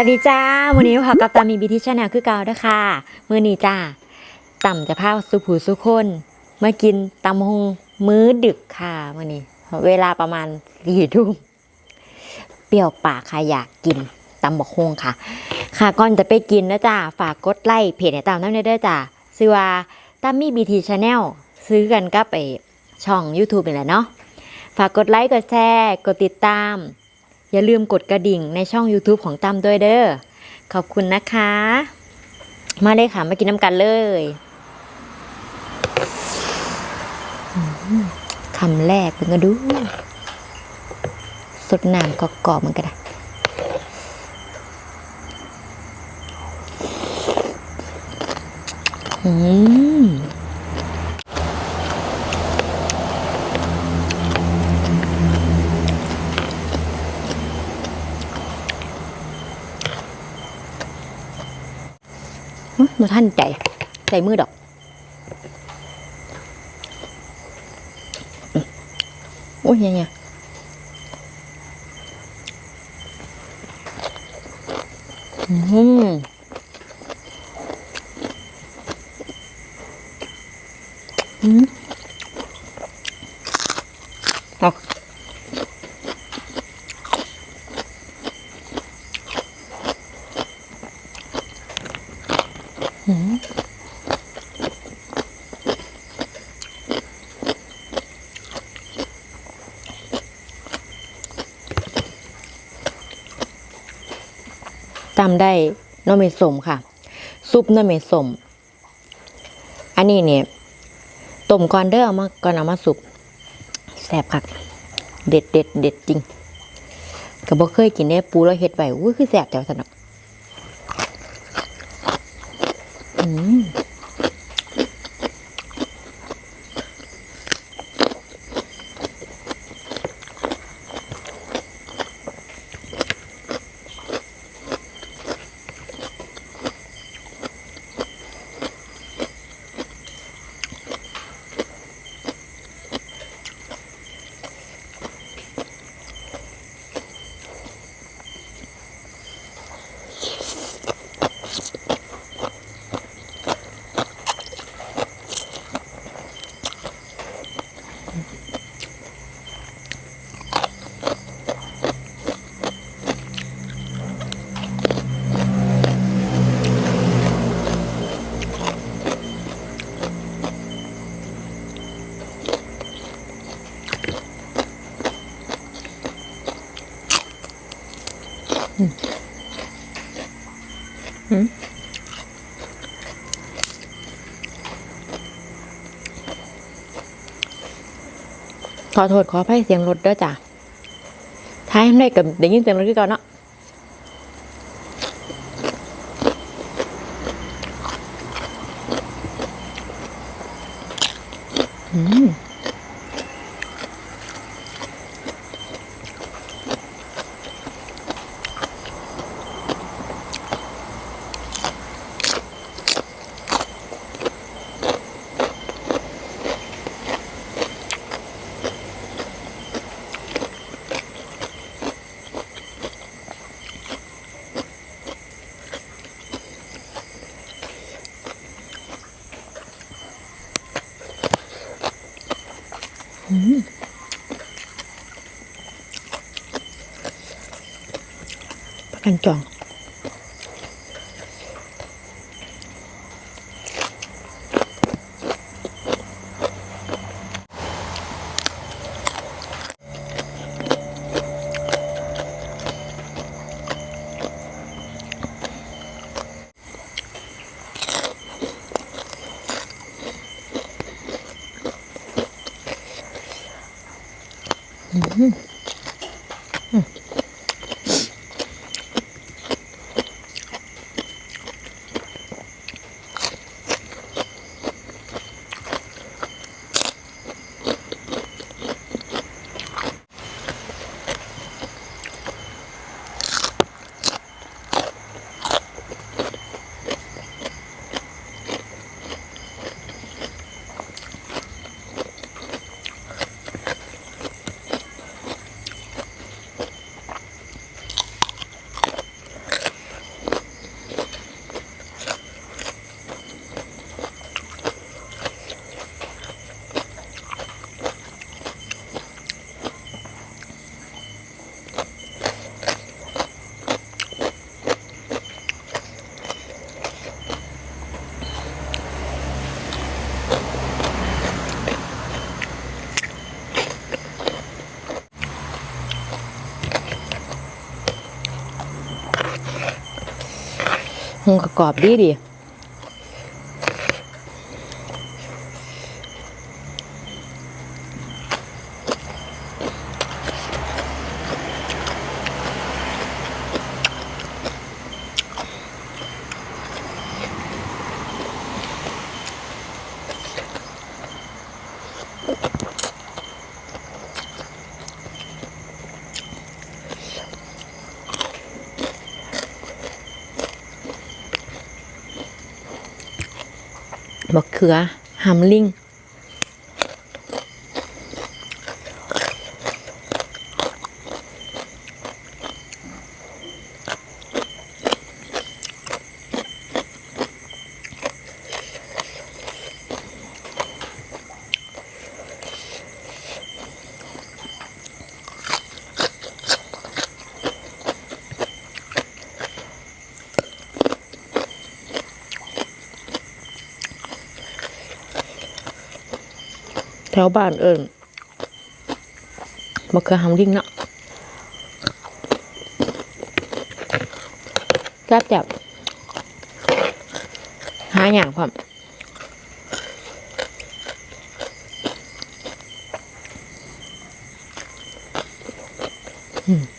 วัสดีจ้าวันนี้พอกับตามีบีทีชแนลคือเก่าด้อค่ะมือนี้จ้าต่ำจะพาสุผูสุคนมากินตำฮงมื้อดึกค่ะมื้อนี้ เวลาประมาณสี่ทุ่มเปรี้ยวปากค่ะอยากกินตำบกฮงค่ะ ค่ะก่อนจะไปกินนะจ้าฝากกดไลค์เพจให้ตามน้ำเนด้อจ้าชื่อว่าตามมีบีทีชาแนลซื้อกันกับไปช่อง YouTube นี่แหละเนาะฝากกดไลค์กดแชร์กดติดตาม อย่าลืมกดกระดิ่งในช่อง YouTube ของตั้มด้วยเด้อ ขอบคุณนะคะ มาเลยค่ะ มากินน้ำกันเลยคำแรกเป็นกระดูสดน้ำกรอบๆมันก็ได้อืม หนูท่านใจใจมือดอกอืมโอ้ยยังไงอืมอืมเอาำได้น้ำเมสมค่ะ ซุปน้ำเมสมอันนี้เนี่ยต้มก่อนเด้อเอามาก่อนเอามาสุกแซ่บคักเด็ดเด็ดเด็ดจริงก็บ่เคยกินได้ปูแล้วเฮ็ดไว้อุ้ยคือแซ่บแต่ว่าสนุกอืม ขอโทษขออภัยเสียงรถเด้อจ้ะท้ายได้กับได้ยินเสียงรถคือเก่อนเนาะอืม ประกันจอง งกรอบดีดี เขือฮัมลิง ถวบ้านเอิญมะเขือหำลิงเนาะแซ่บจับหาอย่างความอืม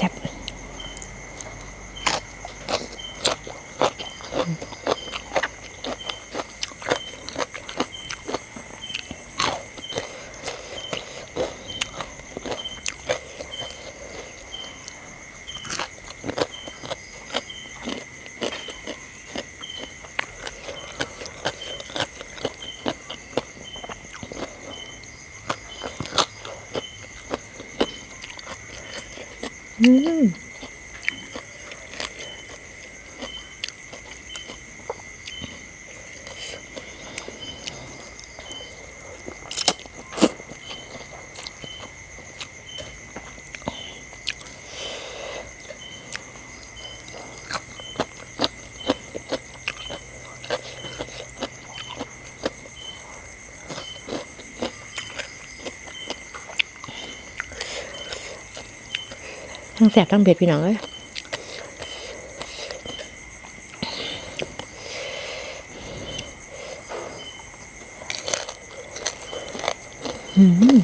แซ่บ อื ทั้งแสบทั้งเผ็ดพี่น้องเอ้ยอืม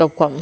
กับความ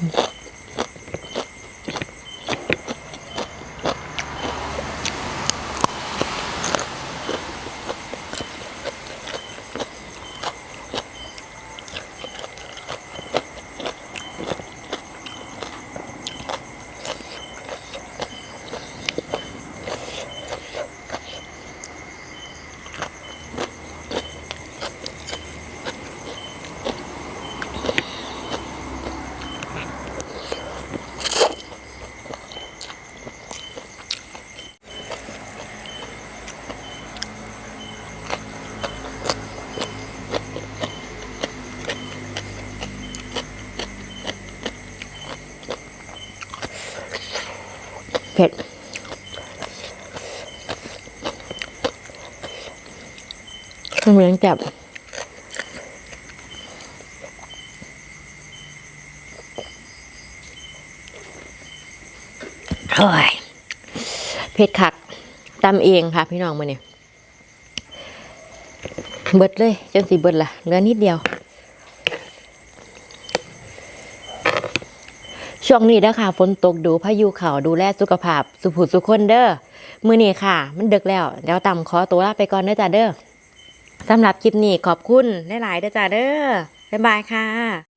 Mm-hmm. ผ็ดมันเหมือนจับโอ้ยเผ็ดคักตำเองค่ะ พี่น้องมาเนี่ยเบิดเลยจนสีเบิดละเหลือนิดเดียว ช่วงนี้นะค่ะฝนตกดูพายุเขาดูแลสุขภาพ สุผุสุขคนเด้อมือนี้ค่ะ มันดึกแล้วเดี๋ยวต่ำขอตัวลาไปก่อนเด้อจ้าเด้อสำหรับคลิปนี้ขอบคุณหลายๆเด้อจ้าเด้อบ๊ายบายค่ะ